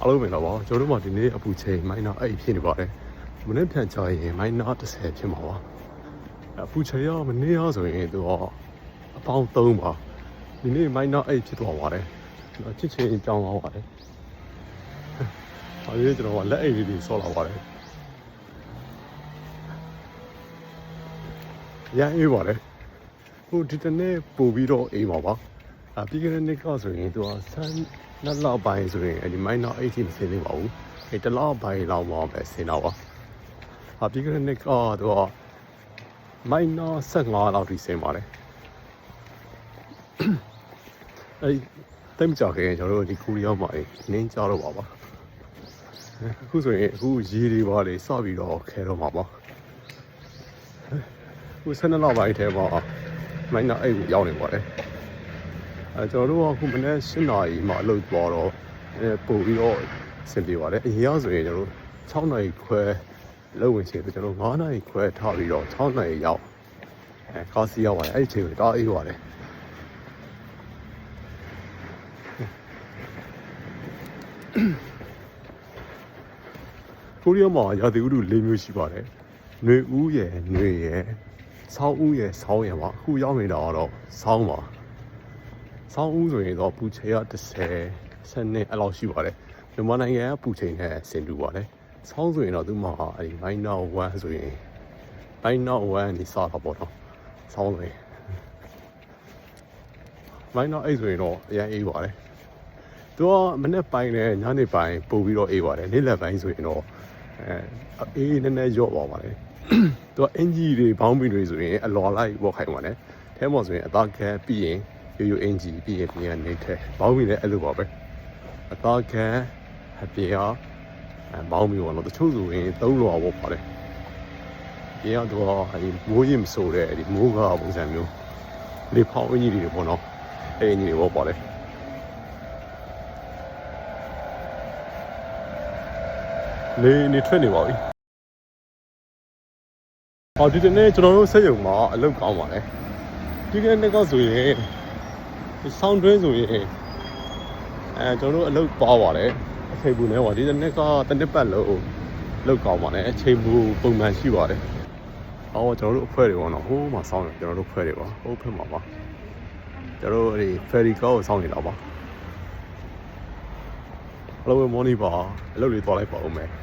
အားလုံးပဲတော့ပါကျွန်တော်တို့မှဒီနေ့အပူချိန်မိုင်းနာ8ဖြစ်နေပါတယ်မနေ့ပြန်ကြရင်မိုင်းနာ30ဖြစ်မှာပါအပူချိန်ရမနေ့ရဆိုရင်သူကအပေါင်း3ပါဒီနေ့မိုင်းနာ8ဖြစ်သွားပါတယ်ကျွန်တော်ချစ်ချင်းကြောင်းသွားပါတယ်ဟာဒီကျွန်တော်ကလက်အိတ်လေးတွေဆော့လာပါတယ်ရမ်းအေးပါတယ်ဟိုဒီတနေ့ပို့ပြီးတော့အေးပါပါအ ပြီးခဲ့တဲ့နေ့ကဆိုရင်သူကဆန်းနှစ်လောက်ပိုင်းဆိုရင်အဲဒီမိုင်းနာ80မစင်းသေးပါဘူးအဲတစ်လောက်ပိုင်းလောက်မှပဲဆင်းတော့ပါအပြီးခဲ့တဲ့နေ့ကသူကမိုင်းနာ15လောက်ထိဆင်းပါတယ်အဲတိတ်မကြခင်ကျွန်တော်တို့ဒီကူရီရောက်မှာနင်းကြတော့ပါပါအခုဆိုရင်အခုရေတွေပါလေစပြီးတော့ခဲတော့မှာပါအခု12လောက်ပိုင်းထဲမှာမိုင်းနာ8ကိုရောက်နေပါတယ် အဲကျွန်တော်တို့ကအခုမနေ့7နာရီမှအလုပ်သွားတော့အဲပို့ပြီးတော့ဆင်ပြေပါတယ်အရင်ကဆိုရင်ကျွန်တော်တို့6နာရီခွဲလောက်ဝင်ချင်ပြီးကျွန်တော်9နာရီခွဲထားပြီးတော့6နာရီရောက်အဲကားစီရောက်ပါတယ်အဲ့ဒီချိန်ကိုတောက်အေးပါတယ်ကိုရီးယားမှာရာသီဥတု၄မျိုးရှိပါတယ်။နှွေဦးရယ်၊နှွေရယ်၊ဆောင်းဦးရယ်၊ဆောင်းရယ်ပါအခုရောက်နေတာကတော့ဆောင်းပါ။ ဆောင်းဦးဆိုရင်တော့ပူချိန်က30စနစ်အဲ့လောက်ရှိပါတယ်။မြန်မာနိုင်ငံကပူချိန်နဲ့ဆင်တူပါတယ်။ဆောင်းဆိုရင်တော့သူ့မှာအဲ့ဒီ minor 1ဆိုရင် minor 1နေစတာပေါ့နော်။ဆောင်းဆိုရင် minor 8ဆိုရင်တော့အရင်အေးပါတယ်။သူကမနေ့ပိုင်းနဲ့ညနေပိုင်းပို့ပြီးတော့အေးပါတယ်နေ့လယ်ပိုင်းဆိုရင်တော့အဲအေးနည်းနည်းရော့သွားပါတယ်သူကအင်ဂျီတွေဘောင်းပီတွေဆိုရင်အလော်လိုက်ဝတ်ခိုင်းပါတယ်အဲမော်ဆိုရင်အသားခဲပြီးရင် ရိုးရိုးအင်ဂျီပြီးရင်ပြန်နေထဲဘောင်းပီလည်းအဲ့လိုပါပဲအသားခဲအပြေအားအဲဘောင်းပီပေါ့နော်တချို့ဆိုရင်သုံးလော်ဝတ်ပါတယ်ဒီကတော့အဲဒီမိုးရင်မဆိုတဲ့အဲဒီမိုးကားပုံစံမျိုးလေဖောင်းအင်ဂျီတွေပေါ့နော်အဲအင်ဂျီတွေဝတ်ပါတယ်နေနေထွက်နေပါပြီ။အော်ဒီတနေ့ကျွန်တော်တို့စက်ရုံမှာအလုပ်ကောင်းပါလေ။ဒီကနေ့ကဆိုရင် ဒီဆောင်းတွင်းဆိုရင်အဲကျွန်တော်တို့အလုပ်ပါပါတယ်။အချိန်ဘူးနေပါဒီတနေ့ကတနစ်ပတ်လုံးလုပ်ကောင်းပါလေ။အချိန်ဘူးပုံမှန်ရှိပါတယ်။အော်ကျွန်တော်တို့အဖွဲ့တွေပေါ့နော်ဟိုးမှာစောင်းတယ်ကျွန်တော်တို့ဖွဲ့တွေပါဟိုးဖက်မှာပါ။ကျွန်တော်တို့ဒီ ferry ကောကိုစောင်းနေတာပါ။ Hello morning ပါအလုပ်လေးသွားလိုက်ပါဦးမယ်။